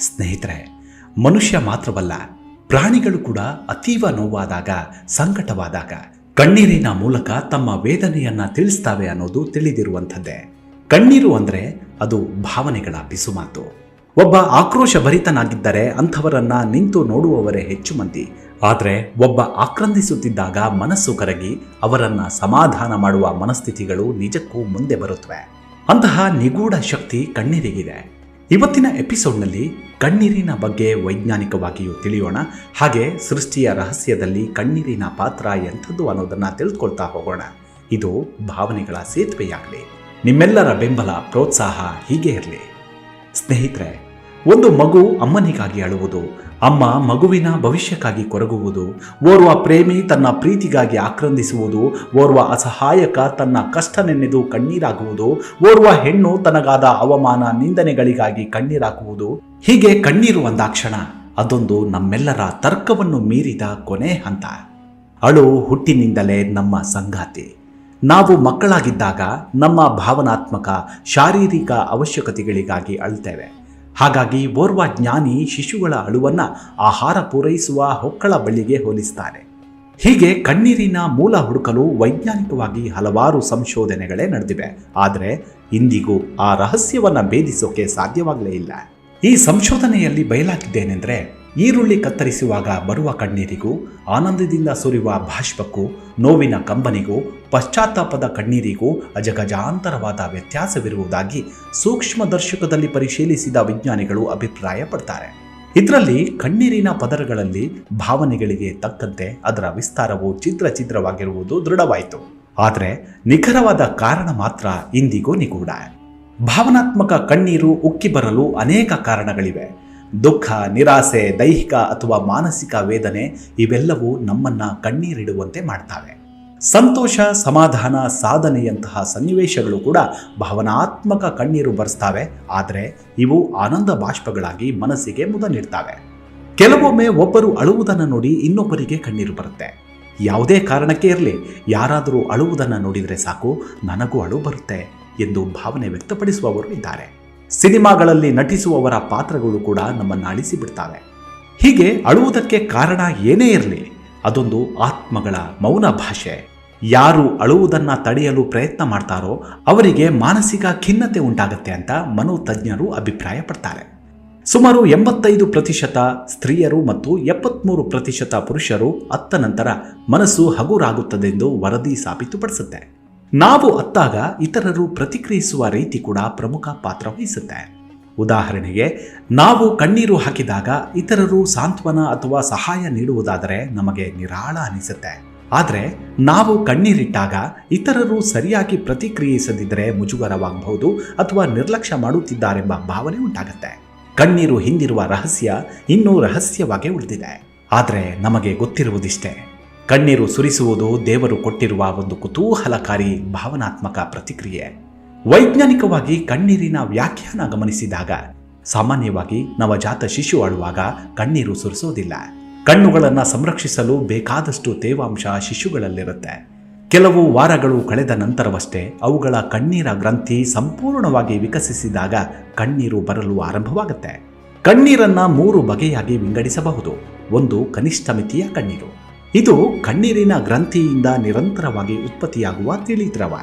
ಸ್ನೇಹಿತರೆ, ಮನುಷ್ಯ ಮಾತ್ರವಲ್ಲ, ಪ್ರಾಣಿಗಳು ಕೂಡ ಅತೀವ ನೋವಾದಾಗ, ಸಂಕಟವಾದಾಗ, ಕಣ್ಣೀರಿನ ಮೂಲಕ ತಮ್ಮ ವೇದನೆಯನ್ನ ತಿಳಿಸ್ತಾವೆ ಅನ್ನೋದು ತಿಳಿದಿರುವಂಥದ್ದೇ. ಕಣ್ಣೀರು ಅಂದ್ರೆ ಅದು ಭಾವನೆಗಳ ಬಿಸುಮಾತು ಒಬ್ಬ ಆಕ್ರೋಶ ಭರಿತನಾಗಿದ್ದರೆ ಅಂಥವರನ್ನ ನಿಂತು ನೋಡುವವರೇ ಹೆಚ್ಚು ಮಂದಿ. ಆದರೆ ಒಬ್ಬ ಆಕ್ರಂದಿಸುತ್ತಿದ್ದಾಗ ಮನಸ್ಸು ಕರಗಿ ಅವರನ್ನ ಸಮಾಧಾನ ಮಾಡುವ ಮನಸ್ಥಿತಿಗಳು ನಿಜಕ್ಕೂ ಮುಂದೆ ಬರುತ್ತವೆ ಅಂತಹ ನಿಗೂಢ ಶಕ್ತಿ ಕಣ್ಣೀರಿಗಿದೆ. ಇವತ್ತಿನ ಎಪಿಸೋಡ್ನಲ್ಲಿ ಕಣ್ಣೀರಿನ ಬಗ್ಗೆ ವೈಜ್ಞಾನಿಕವಾಗಿಯೂ ತಿಳಿಯೋಣ. ಹಾಗೆ ಸೃಷ್ಟಿಯ ರಹಸ್ಯದಲ್ಲಿ ಕಣ್ಣೀರಿನ ಪಾತ್ರ ಎಂಥದ್ದು ಅನ್ನೋದನ್ನು ತಿಳಿದುಕೊಳ್ತಾ ಹೋಗೋಣ. ಇದು ಭಾವನೆಗಳ ಸೇತುವೆಯಾಗಲಿ. ನಿಮ್ಮೆಲ್ಲರ ಬೆಂಬಲ, ಪ್ರೋತ್ಸಾಹ ಹೀಗೆ ಇರಲಿ. ಸ್ನೇಹಿತರೆ ಒಂದು ಮಗು ಅಮ್ಮನಿಗಾಗಿ ಅಳುವುದು, ಅಮ್ಮ ಮಗುವಿನ ಭವಿಷ್ಯಕ್ಕಾಗಿ ಕೊರಗುವುದು, ಓರ್ವ ಪ್ರೇಮಿ ತನ್ನ ಪ್ರೀತಿಗಾಗಿ ಆಕ್ರಂದಿಸುವುದು, ಓರ್ವ ಅಸಹಾಯಕ ತನ್ನ ಕಷ್ಟ ನೆನೆದು ಕಣ್ಣೀರಾಗುವುದು, ಓರ್ವ ಹೆಣ್ಣು ತನಗಾದ ಅವಮಾನ ನಿಂದನೆಗಳಿಗಾಗಿ ಕಣ್ಣೀರಾಗುವುದು ಹೀಗೆ ಕಣ್ಣೀರು ಒಂದಾಕ್ಷಣ ಅದೊಂದು ನಮ್ಮೆಲ್ಲರ ತರ್ಕವನ್ನು ಮೀರಿದ ಕೊನೆ ಹಂತ. ಅಳು ಹುಟ್ಟಿನಿಂದಲೇ ನಮ್ಮ ಸಂಗಾತಿ. ನಾವು ಮಕ್ಕಳಾಗಿದ್ದಾಗ ನಮ್ಮ ಭಾವನಾತ್ಮಕ, ಶಾರೀರಿಕ ಅವಶ್ಯಕತೆಗಳಿಗಾಗಿ ಅಳ್ತೇವೆ. ಹಾಗಾಗಿ ಓರ್ವ ಜ್ಞಾನಿ ಶಿಶುಗಳ ಅಳುವನ್ನು ಆಹಾರ ಪೂರೈಸುವ ಹೊಕ್ಕಳ ಬಳ್ಳಿಗೆ ಹೋಲಿಸ್ತಾರೆ. ಹೀಗೆ ಕಣ್ಣೀರಿನ ಮೂಲ ಹುಡುಕಲು ವೈಜ್ಞಾನಿಕವಾಗಿ ಹಲವಾರು ಸಂಶೋಧನೆಗಳೇ ನಡೆದಿವೆ. ಆದರೆ ಇಂದಿಗೂ ಆ ರಹಸ್ಯವನ್ನು ಭೇದಿಸೋಕೆ ಸಾಧ್ಯವಾಗಲೇ ಇಲ್ಲ. ಈ ಸಂಶೋಧನೆಯಲ್ಲಿ ಬಯಲಾಗಿದ್ದೇನೆಂದ್ರೆ ಈರುಳ್ಳಿ ಕತ್ತರಿಸುವಾಗ ಬರುವ ಕಣ್ಣೀರಿಗೂ, ಆನಂದದಿಂದ ಸುರಿಯುವ ಭಾಷ್ಪಕ್ಕೂ ನೋವಿನ ಕಂಬನಿಗೂ, ಪಶ್ಚಾತ್ತಾಪದ ಕಣ್ಣೀರಿಗೂ ಅಜಗಜಾಂತರವಾದ ವ್ಯತ್ಯಾಸವಿರುವುದಾಗಿ ಸೂಕ್ಷ್ಮದರ್ಶಕದಲ್ಲಿ ಪರಿಶೀಲಿಸಿದ ವಿಜ್ಞಾನಿಗಳು ಅಭಿಪ್ರಾಯಪಡ್ತಾರೆ. ಇದರಲ್ಲಿ ಕಣ್ಣೀರಿನ ಪದರಗಳಲ್ಲಿ ಭಾವನೆಗಳಿಗೆ ತಕ್ಕಂತೆ ಅದರ ವಿಸ್ತಾರವು ಚಿತ್ರ ಚಿತ್ರವಾಗಿರುವುದು ದೃಢವಾಯಿತು. ಆದರೆ ನಿಖರವಾದ ಕಾರಣ ಮಾತ್ರ ಇಂದಿಗೂ ನಿಗೂಢ. ಭಾವನಾತ್ಮಕ ಕಣ್ಣೀರು ಉಕ್ಕಿ ಬರಲು ಅನೇಕ ಕಾರಣಗಳಿವೆ. ದುಃಖ, ನಿರಾಸೆ, ದೈಹಿಕ ಅಥವಾ ಮಾನಸಿಕ ವೇದನೆ ಇವೆಲ್ಲವೂ ನಮ್ಮನ್ನ ಕಣ್ಣೀರಿಡುವಂತೆ ಮಾಡ್ತವೆ. ಸಂತೋಷ, ಸಮಾಧಾನ, ಸಾಧನೆಯಂತಹ ಸನ್ನಿವೇಶಗಳು ಕೂಡ ಭಾವನಾತ್ಮಕ ಕಣ್ಣೀರು ಬರೆಸ್ತಾವೆ. ಆದರೆ ಇವು ಆನಂದ ಬಾಷ್ಪಗಳಾಗಿ ಮನಸ್ಸಿಗೆ ಮುದ ನೀಡ್ತವೆ ಕೆಲವೊಮ್ಮೆ ಒಬ್ಬರು ಅಳುವುದನ್ನು ನೋಡಿ ಇನ್ನೊಬ್ಬರಿಗೆ ಕಣ್ಣೀರು ಬರುತ್ತೆ. ಯಾವುದೇ ಕಾರಣಕ್ಕೆ ಇರಲಿ, ಯಾರಾದರೂ ಅಳುವುದನ್ನು ನೋಡಿದರೆ ಸಾಕು, ನನಗೂ ಅಳು ಬರುತ್ತೆ ಎಂದು ಭಾವನೆ ವ್ಯಕ್ತಪಡಿಸುವವರು ಇದ್ದಾರೆ. ಸಿನಿಮಾಗಳಲ್ಲಿ ನಟಿಸುವವರ ಪಾತ್ರಗಳು ಕೂಡ ನಮ್ಮನ್ನು ಅಳಿಸಿ ಬಿಡ್ತಾವೆ ಹೀಗೆ ಅಳುವುದಕ್ಕೆ ಕಾರಣ ಏನೇ ಇರಲಿ, ಅದೊಂದು ಆತ್ಮಗಳ ಮೌನ ಭಾಷೆ. ಯಾರು ಅಳುವುದನ್ನು ತಡೆಯಲು ಪ್ರಯತ್ನ ಮಾಡ್ತಾರೋ ಅವರಿಗೆ ಮಾನಸಿಕ ಖಿನ್ನತೆ ಉಂಟಾಗುತ್ತೆ ಅಂತ ಮನೋತಜ್ಞರು ಅಭಿಪ್ರಾಯ ಪಡ್ತಾರೆ ಸುಮಾರು ಎಂಬತ್ತೈದು ಪ್ರತಿಶತ ಸ್ತ್ರೀಯರು ಮತ್ತು ಎಪ್ಪತ್ತ್ಮೂರು ಪ್ರತಿಶತ ಪುರುಷರು ಅತ್ತ ನಂತರ ಮನಸ್ಸು ಹಗುರಾಗುತ್ತದೆಂದು ವರದಿ ಸಾಬೀತುಪಡಿಸುತ್ತೆ. ನಾವು ಅತ್ತಾಗ ಇತರರು ಪ್ರತಿಕ್ರಿಯಿಸುವ ರೀತಿ ಕೂಡ ಪ್ರಮುಖ ಪಾತ್ರ ವಹಿಸುತ್ತೆ. ಉದಾಹರಣೆಗೆ, ನಾವು ಕಣ್ಣೀರು ಹಾಕಿದಾಗ ಇತರರು ಸಾಂತ್ವನ ಅಥವಾ ಸಹಾಯ ನೀಡುವುದಾದರೆ ನಮಗೆ ನಿರಾಳ ಅನಿಸುತ್ತೆ. ಆದರೆ, ನಾವು ಕಣ್ಣೀರಿಟ್ಟಾಗ ಇತರರು ಸರಿಯಾಗಿ ಪ್ರತಿಕ್ರಿಯಿಸದಿದ್ದರೆ ಮುಜುಗರವಾಗಬಹುದು ಅಥವಾ ನಿರ್ಲಕ್ಷ್ಯ ಮಾಡುತ್ತಿದ್ದಾರೆಂಬ ಭಾವನೆ ಉಂಟಾಗುತ್ತೆ. ಕಣ್ಣೀರು ಹಿಂದಿರುವ ರಹಸ್ಯ ಇನ್ನೂ ರಹಸ್ಯವಾಗಿ ಉಳಿದಿದೆ. ಆದರೆ, ನಮಗೆ ಗೊತ್ತಿರುವುದಿಷ್ಟೇ ಕಣ್ಣೀರು ಸುರಿಸುವುದು ದೇವರು ಕೊಟ್ಟಿರುವ ಒಂದು ಕುತೂಹಲಕಾರಿ ಭಾವನಾತ್ಮಕ ಪ್ರತಿಕ್ರಿಯೆ. ವೈಜ್ಞಾನಿಕವಾಗಿ ಕಣ್ಣೀರಿನ ವ್ಯಾಖ್ಯಾನ ಗಮನಿಸಿದಾಗ, ಸಾಮಾನ್ಯವಾಗಿ ನವಜಾತ ಶಿಶು ಅಳುವಾಗ ಕಣ್ಣೀರು ಸುರಿಸೋದಿಲ್ಲ. ಕಣ್ಣುಗಳನ್ನು ಸಂರಕ್ಷಿಸಲು ಬೇಕಾದಷ್ಟು ತೇವಾಂಶ ಶಿಶುಗಳಲ್ಲಿರುತ್ತೆ. ಕೆಲವು ವಾರಗಳು ಕಳೆದ ನಂತರವಷ್ಟೇ ಅವುಗಳ ಕಣ್ಣೀರ ಗ್ರಂಥಿ ಸಂಪೂರ್ಣವಾಗಿ ವಿಕಸಿಸಿದಾಗ ಕಣ್ಣೀರು ಬರಲು ಆರಂಭವಾಗುತ್ತೆ. ಕಣ್ಣೀರನ್ನ ಮೂರು ಬಗೆಯಾಗಿ ವಿಂಗಡಿಸಬಹುದು. ಒಂದು ಕನಿಷ್ಠ ಮಿತಿಯ ಕಣ್ಣೀರು. ಇದು ಕಣ್ಣೀರಿನ ಗ್ರಂಥಿಯಿಂದ ನಿರಂತರವಾಗಿ ಉತ್ಪತ್ತಿಯಾಗುವ ತಿಳಿ ದ್ರವ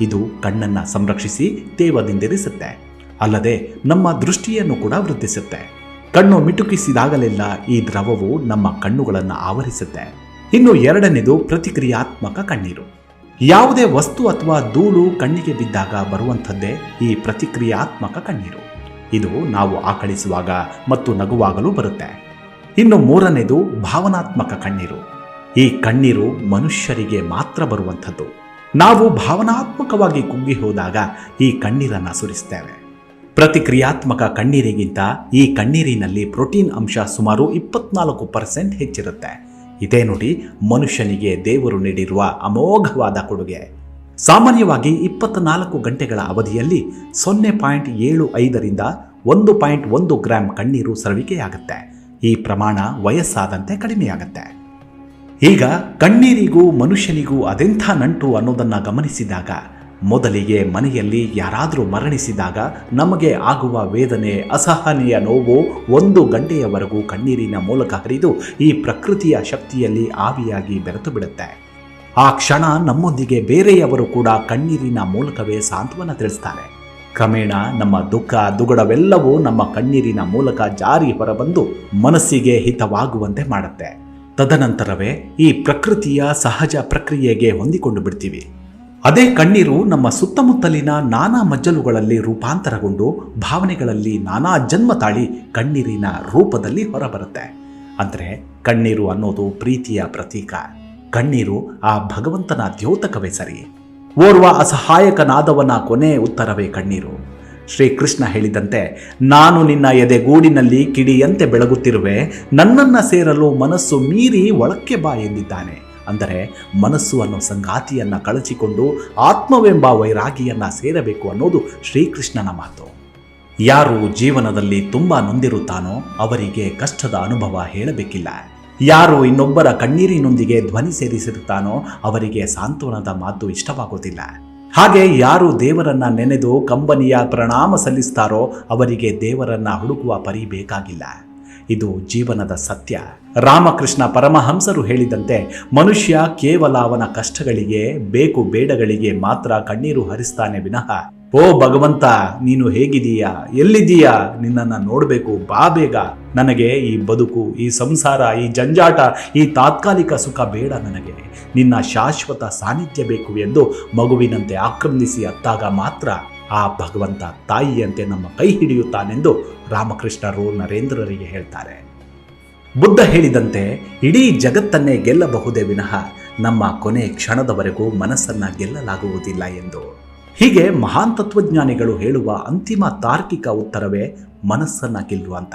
ಇದು ಕಣ್ಣನ್ನು ಸಂರಕ್ಷಿಸಿ ತೇವದಿಂದಿರಿಸುತ್ತೆ. ಅಲ್ಲದೆ ನಮ್ಮ ದೃಷ್ಟಿಯನ್ನು ಕೂಡ ವೃದ್ಧಿಸುತ್ತೆ. ಕಣ್ಣು ಮಿಟುಕಿಸಿದಾಗಲೆಲ್ಲ ಈ ದ್ರವವು ನಮ್ಮ ಕಣ್ಣುಗಳನ್ನು ಆವರಿಸುತ್ತೆ. ಇನ್ನು ಎರಡನೇದು ಪ್ರತಿಕ್ರಿಯಾತ್ಮಕ ಕಣ್ಣೀರು. ಯಾವುದೇ ವಸ್ತು ಅಥವಾ ಧೂಳು ಕಣ್ಣಿಗೆ ಬಿದ್ದಾಗ ಬರುವಂಥದ್ದೇ ಈ ಪ್ರತಿಕ್ರಿಯಾತ್ಮಕ ಕಣ್ಣೀರು. ಇದು ನಾವು ಆಕಳಿಸುವಾಗ ಮತ್ತು ನಗುವಾಗಲೂ ಬರುತ್ತೆ. ಇನ್ನು ಮೂರನೇದು ಭಾವನಾತ್ಮಕ ಕಣ್ಣೀರು. ಈ ಕಣ್ಣೀರು ಮನುಷ್ಯರಿಗೆ ಮಾತ್ರ ಬರುವಂಥದ್ದು. ನಾವು ಭಾವನಾತ್ಮಕವಾಗಿ ಕುಗ್ಗಿ ಹೋದಾಗ ಈ ಕಣ್ಣೀರನ್ನು ಸುರಿಸ್ತೇವೆ. ಪ್ರತಿಕ್ರಿಯಾತ್ಮಕ ಕಣ್ಣೀರಿಗಿಂತ ಈ ಕಣ್ಣೀರಿನಲ್ಲಿ ಪ್ರೋಟೀನ್ ಅಂಶ ಸುಮಾರು ಇಪ್ಪತ್ನಾಲ್ಕು ಪರ್ಸೆಂಟ್ ಹೆಚ್ಚಿರುತ್ತೆ. ಇದೇ ನೋಡಿ ಮನುಷ್ಯನಿಗೆ ದೇವರು ನೀಡಿರುವ ಅಮೋಘವಾದ ಕೊಡುಗೆ. ಸಾಮಾನ್ಯವಾಗಿ ಇಪ್ಪತ್ನಾಲ್ಕು ಗಂಟೆಗಳ ಅವಧಿಯಲ್ಲಿ ಸೊನ್ನೆ ಪಾಯಿಂಟ್ ಏಳು ಐದರಿಂದ ಒಂದು ಪಾಯಿಂಟ್ ಒಂದು ಗ್ರಾಂ ಕಣ್ಣೀರು ಸ್ರವಿಕೆಯಾಗುತ್ತೆ. ಈ ಪ್ರಮಾಣ ವಯಸ್ಸಾದಂತೆ ಕಡಿಮೆಯಾಗುತ್ತೆ. ಈಗ ಕಣ್ಣೀರಿಗೂ ಮನುಷ್ಯನಿಗೂ ಅದೆಂಥ ನಂಟು ಅನ್ನೋದನ್ನು ಗಮನಿಸಿದಾಗ, ಮೊದಲಿಗೆ ಮನೆಯಲ್ಲಿ ಯಾರಾದರೂ ಮರಣಿಸಿದಾಗ ನಮಗೆ ಆಗುವ ವೇದನೆ, ಅಸಹನೀಯ ನೋವು ಒಂದು ಗಂಟೆಯವರೆಗೂ ಕಣ್ಣೀರಿನ ಮೂಲಕ ಹರಿದು ಈ ಪ್ರಕೃತಿಯ ಶಕ್ತಿಯಲ್ಲಿ ಆವಿಯಾಗಿ ಬೆರೆತು ಬಿಡುತ್ತೆ. ಆ ಕ್ಷಣ ನಮ್ಮೊಂದಿಗೆ ಬೇರೆಯವರು ಕೂಡ ಕಣ್ಣೀರಿನ ಮೂಲಕವೇ ಸಾಂತ್ವನ ತಿಳಿಸ್ತಾರೆ. ಕ್ರಮೇಣ ನಮ್ಮ ದುಃಖ, ದುಗಡವೆಲ್ಲವೂ ನಮ್ಮ ಕಣ್ಣೀರಿನ ಮೂಲಕ ಜಾರಿ ಹೊರಬಂದು ಮನಸ್ಸಿಗೆ ಹಿತವಾಗುವಂತೆ ಮಾಡುತ್ತೆ. ತದನಂತರವೇ ಈ ಪ್ರಕೃತಿಯ ಸಹಜ ಪ್ರಕ್ರಿಯೆಗೆ ಹೊಂದಿಕೊಂಡು ಬಿಡ್ತೀವಿ. ಅದೇ ಕಣ್ಣೀರು ನಮ್ಮ ಸುತ್ತಮುತ್ತಲಿನ ನಾನಾ ಮಜ್ಜಲುಗಳಲ್ಲಿ ರೂಪಾಂತರಗೊಂಡು ಭಾವನೆಗಳಲ್ಲಿ ನಾನಾ ಜನ್ಮ ತಾಳಿ ಕಣ್ಣೀರಿನ ರೂಪದಲ್ಲಿ ಹೊರಬರುತ್ತೆ. ಅಂದರೆ ಕಣ್ಣೀರು ಅನ್ನೋದು ಪ್ರೀತಿಯ ಪ್ರತೀಕ. ಕಣ್ಣೀರು ಆ ಭಗವಂತನ ದ್ಯೋತಕವೇ ಸರಿ. ಓರ್ವ ಅಸಹಾಯಕನಾದವನ ಕೊನೆ ಉತ್ತರವೇ ಕಣ್ಣೀರು. ಶ್ರೀಕೃಷ್ಣ ಹೇಳಿದಂತೆ, ನಾನು ನಿನ್ನ ಎದೆಗೂಡಿನಲ್ಲಿ ಕಿಡಿಯಂತೆ ಬೆಳಗುತ್ತಿರುವೆ, ನನ್ನನ್ನು ಸೇರಲು ಮನಸ್ಸು ಮೀರಿ ಒಳಕ್ಕೆ ಬಾ ಎಂದಿದ್ದಾನೆ. ಅಂದರೆ, ಮನಸ್ಸು ಅನ್ನೋ ಸಂಗಾತಿಯನ್ನು ಕಳಚಿಕೊಂಡು ಆತ್ಮವೆಂಬ ವೈರಾಗಿಯನ್ನು ಸೇರಬೇಕು ಅನ್ನೋದು ಶ್ರೀಕೃಷ್ಣನ ಮಾತು. ಯಾರು ಜೀವನದಲ್ಲಿ ತುಂಬ ನೊಂದಿರುತ್ತಾನೋ ಅವರಿಗೆ ಕಷ್ಟದ ಅನುಭವ ಹೇಳಬೇಕಿಲ್ಲ. ಯಾರು ಇನ್ನೊಬ್ಬರ ಕಣ್ಣೀರಿನೊಂದಿಗೆ ಧ್ವನಿ ಸೇರಿಸಿರುತ್ತಾನೋ ಅವರಿಗೆ ಸಾಂತ್ವನದ ಮಾತು ಇಷ್ಟವಾಗೋದಿಲ್ಲ. ಹಾಗೆ ಯಾರು ದೇವರನ್ನ ನೆನೆದು ಕಂಬನಿಯ ಪ್ರಣಾಮ ಸಲ್ಲಿಸ್ತಾರೋ ಅವರಿಗೆ ದೇವರನ್ನ ಹುಡುಕುವ ಪರಿ ಬೇಕಾಗಿಲ್ಲ. ಇದು ಜೀವನದ ಸತ್ಯ. ರಾಮಕೃಷ್ಣ ಪರಮಹಂಸರು ಹೇಳಿದಂತೆ ಮನುಷ್ಯ ಕೇವಲ ಅವನ ಕಷ್ಟಗಳಿಗೆ, ಬೇಕು ಬೇಡಗಳಿಗೆ ಮಾತ್ರ ಕಣ್ಣೀರು ಹರಿಸ್ತಾನೆ ವಿನಃ. ಓ ಭಗವಂತ, ನೀನು ಹೇಗಿದೀಯಾ ಎಲ್ಲಿದೀಯಾ ನಿನ್ನನ್ನು ನೋಡಬೇಕು ಬಾ ಬೇಗ. ನನಗೆ ಈ ಬದುಕು, ಈ ಸಂಸಾರ, ಈ ಜಂಜಾಟ, ಈ ತಾತ್ಕಾಲಿಕ ಸುಖ ಬೇಡ ನನಗೆ. ನಿನ್ನ ಶಾಶ್ವತ ಸಾನ್ನಿಧ್ಯ ಬೇಕು ಎಂದು ಮಗುವಿನಂತೆ ಆಕ್ರಂದಿಸಿ ಅತ್ತಾಗ ಮಾತ್ರ ಆ ಭಗವಂತ ತಾಯಿಯಂತೆ ನಮ್ಮ ಕೈ ಹಿಡಿಯುತ್ತಾನೆಂದು ರಾಮಕೃಷ್ಣರು ನರೇಂದ್ರರಿಗೆ ಹೇಳ್ತಾರೆ. ಬುದ್ಧ ಹೇಳಿದಂತೆ, ಇಡೀ ಜಗತ್ತನ್ನೇ ಗೆಲ್ಲಬಹುದೇ ವಿನಃ ನಮ್ಮ ಕೊನೆ ಕ್ಷಣದವರೆಗೂ ಮನಸ್ಸನ್ನ ಗೆಲ್ಲಲಾಗುವುದಿಲ್ಲ ಎಂದು. ಹೀಗೆ ಮಹಾನ್ ತತ್ವಜ್ಞಾನಿಗಳು ಹೇಳುವ ಅಂತಿಮ ತಾರ್ಕಿಕ ಉತ್ತರವೇ ಮನಸ್ಸನ್ನ ಗೆಲ್ಲುವಂತ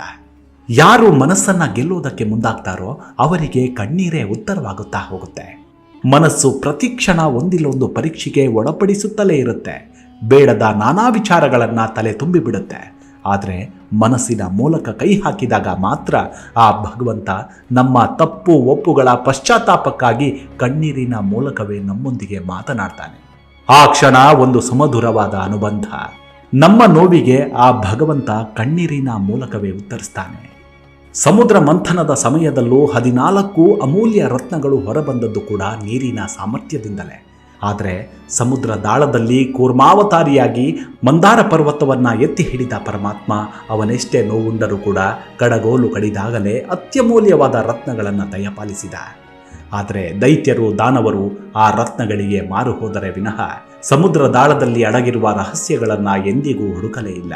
ಯಾರು ಮನಸ್ಸನ್ನ ಗೆಲ್ಲುವುದಕ್ಕೆ ಮುಂದಾಗ್ತಾರೋ ಅವರಿಗೆ ಕಣ್ಣೀರೇ ಉತ್ತರವಾಗುತ್ತಾ ಹೋಗುತ್ತೆ. ಮನಸ್ಸು ಪ್ರತಿಕ್ಷಣ ಒಂದಿಲ್ಲೊಂದು ಪರೀಕ್ಷೆಗೆ ಒಳಪಡಿಸುತ್ತಲೇ ಇರುತ್ತೆ. ಬೇಡದ ನಾನಾ ವಿಚಾರಗಳನ್ನು ತಲೆ ತುಂಬಿಬಿಡುತ್ತೆ. ಆದರೆ ಮನಸ್ಸಿನ ಮೂಲಕ ಕೈ ಹಾಕಿದಾಗ ಮಾತ್ರ ಆ ಭಗವಂತ ನಮ್ಮ ತಪ್ಪು ಒಪ್ಪುಗಳ ಪಶ್ಚಾತ್ತಾಪಕ್ಕಾಗಿ ಕಣ್ಣೀರಿನ ಮೂಲಕವೇ ನಮ್ಮೊಂದಿಗೆ ಮಾತನಾಡ್ತಾನೆ. ಆ ಕ್ಷಣ ಒಂದು ಸುಮಧುರವಾದ ಅನುಬಂಧ. ನಮ್ಮ ನೋವಿಗೆ ಆ ಭಗವಂತ ಕಣ್ಣೀರಿನ ಮೂಲಕವೇ ಉತ್ತರಿಸ್ತಾನೆ. ಸಮುದ್ರ ಮಂಥನದ ಸಮಯದಲ್ಲೂ ಹದಿನಾಲ್ಕು ಅಮೂಲ್ಯ ರತ್ನಗಳು ಹೊರಬಂದದ್ದು ಕೂಡ ನೀರಿನ ಸಾಮರ್ಥ್ಯದಿಂದಲೇ. ಆದರೆ ಸಮುದ್ರ ದಾಳದಲ್ಲಿ ಕೂರ್ಮಾವತಾರಿಯಾಗಿ ಮಂದಾರ ಪರ್ವತವನ್ನ ಎತ್ತಿ ಹಿಡಿದ ಪರಮಾತ್ಮ ಅವನೆಷ್ಟೇ ನೋವುಂಡರೂ ಕೂಡ ಕಡಗೋಲು ಕಡಿದಾಗಲೇ ಅತ್ಯಮೂಲ್ಯವಾದ ರತ್ನಗಳನ್ನು ದಯಪಾಲಿಸಿದ ಆದರೆ ದೈತ್ಯರು, ದಾನವರು ಆ ರತ್ನಗಳಿಗೆ ಮಾರು ಹೋದರೆ ವಿನಃ ಸಮುದ್ರ ದಾಳದಲ್ಲಿ ಅಡಗಿರುವ ರಹಸ್ಯಗಳನ್ನು ಎಂದಿಗೂ ಹುಡುಕಲೇ ಇಲ್ಲ.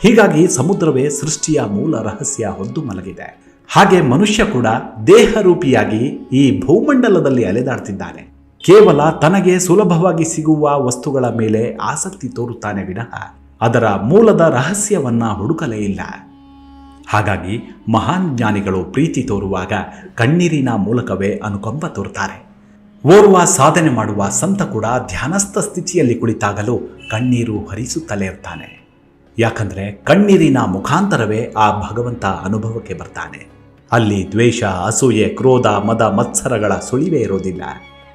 ಹೀಗಾಗಿ ಸಮುದ್ರವೇ ಸೃಷ್ಟಿಯ ಮೂಲ ರಹಸ್ಯ ಹೊದ್ದು ಮಲಗಿದೆ. ಹಾಗೆ ಮನುಷ್ಯ ಕೂಡ ದೇಹರೂಪಿಯಾಗಿ ಈ ಭೂಮಂಡಲದಲ್ಲಿ ಅಲೆದಾಡ್ತಿದ್ದಾನೆ. ಕೇವಲ ತನಗೆ ಸುಲಭವಾಗಿ ಸಿಗುವ ವಸ್ತುಗಳ ಮೇಲೆ ಆಸಕ್ತಿ ತೋರುತ್ತಾನೆ ವಿನಃ ಅದರ ಮೂಲದ ರಹಸ್ಯವನ್ನ ಹುಡುಕಲೇ ಇಲ್ಲ. ಹಾಗಾಗಿ ಮಹಾನ್ ಜ್ಞಾನಿಗಳು ಪ್ರೀತಿ ತೋರುವಾಗ ಕಣ್ಣೀರಿನ ಮೂಲಕವೇ ಅನುಕಂಪ ತೋರುತ್ತಾರೆ. ಓರ್ವ ಸಾಧನೆ ಮಾಡುವ ಸಂತ ಕೂಡ ಧ್ಯಾನಸ್ಥ ಸ್ಥಿತಿಯಲ್ಲಿ ಕುಳಿತಾಗಲೂ ಕಣ್ಣೀರು ಹರಿಸುತ್ತಲೇ ಇರ್ತಾನೆ. ಯಾಕಂದರೆ ಕಣ್ಣೀರಿನ ಮುಖಾಂತರವೇ ಆ ಭಗವಂತ ಅನುಭವಕ್ಕೆ ಬರ್ತಾನೆ. ಅಲ್ಲಿ ದ್ವೇಷ, ಅಸೂಯೆ, ಕ್ರೋಧ, ಮದ, ಮತ್ಸರಗಳ ಸುಳಿವೇ ಇರೋದಿಲ್ಲ.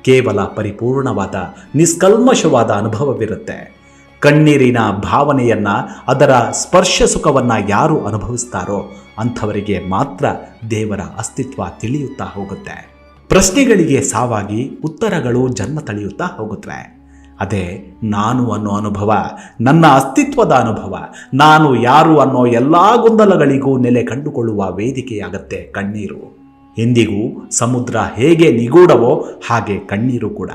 ಕೇವಲ ಪರಿಪೂರ್ಣವಾದ, ನಿಷ್ಕಲ್ಮಶವಾದ ಅನುಭವವಿರುತ್ತೆ. ಕಣ್ಣೀರಿನ ಭಾವನೆಯನ್ನ, ಅದರ ಸ್ಪರ್ಶ ಸುಖವನ್ನು ಯಾರು ಅನುಭವಿಸ್ತಾರೋ ಅಂಥವರಿಗೆ ಮಾತ್ರ ದೇವರ ಅಸ್ತಿತ್ವ ತಿಳಿಯುತ್ತಾ ಹೋಗುತ್ತೆ. ಪ್ರಶ್ನೆಗಳಿಗೆ ಸಾವಾಗಿ ಉತ್ತರಗಳು ಜನ್ಮ ತಳೆಯುತ್ತಾ ಹೋಗುತ್ತವೆ ಅದೇ ನಾನು ಅನ್ನೋ ಅನುಭವ, ನನ್ನ ಅಸ್ತಿತ್ವದ ಅನುಭವ, ನಾನು ಯಾರು ಅನ್ನೋ ಎಲ್ಲ ಗೊಂದಲಗಳಿಗೂ ನೆಲೆ ಕಂಡುಕೊಳ್ಳುವ ವೇದಿಕೆಯಾಗತ್ತೆ ಕಣ್ಣೀರು. ಎಂದಿಗೂ ಸಮುದ್ರ ಹೇಗೆ ನಿಗೂಢವೋ ಹಾಗೆ ಕಣ್ಣೀರು ಕೂಡ.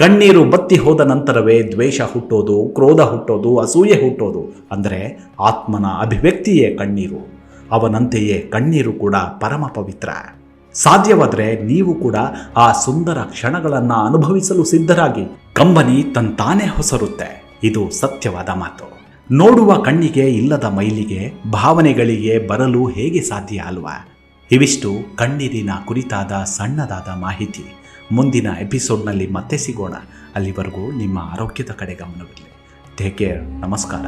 ಕಣ್ಣೀರು ಬತ್ತಿ ಹೋದ ನಂತರವೇ ದ್ವೇಷ ಹುಟ್ಟೋದು, ಕ್ರೋಧ ಹುಟ್ಟೋದು, ಅಸೂಯೆ ಹುಟ್ಟೋದು. ಅಂದರೆ ಆತ್ಮನ ಅಭಿವ್ಯಕ್ತಿಯೇ ಕಣ್ಣೀರು. ಅವನಂತೆಯೇ ಕಣ್ಣೀರು ಕೂಡ ಪರಮ ಪವಿತ್ರ. ಸಾಧ್ಯವಾದರೆ ನೀವು ಕೂಡ ಆ ಸುಂದರ ಕ್ಷಣಗಳನ್ನು ಅನುಭವಿಸಲು ಸಿದ್ಧರಾಗಿ. ಕಂಬನಿ ತಂತಾನೇ ಹೊಸರುತ್ತೆ. ಇದು ಸತ್ಯವಾದ ಮಾತು. ನೋಡುವ ಕಣ್ಣಿಗೆ ಇಲ್ಲದ ಮೈಲಿಗೆ, ಭಾವನೆಗಳಿಗೆ ಬರಲು ಹೇಗೆ ಸಾಧ್ಯ ಅಲ್ವಾ? ಇವಿಷ್ಟು ಕಣ್ಣೀರಿನ ಕುರಿತಾದ ಸಣ್ಣದಾದ ಮಾಹಿತಿ. ಮುಂದಿನ ಎಪಿಸೋಡ್ನಲ್ಲಿ ಮತ್ತೆ ಸಿಗೋಣ. ಅಲ್ಲಿವರೆಗೂ ನಿಮ್ಮ ಆರೋಗ್ಯದ ಕಡೆ ಗಮನವಿರಲಿ. ಟೇಕ್ ಕೇರ್ ನಮಸ್ಕಾರ.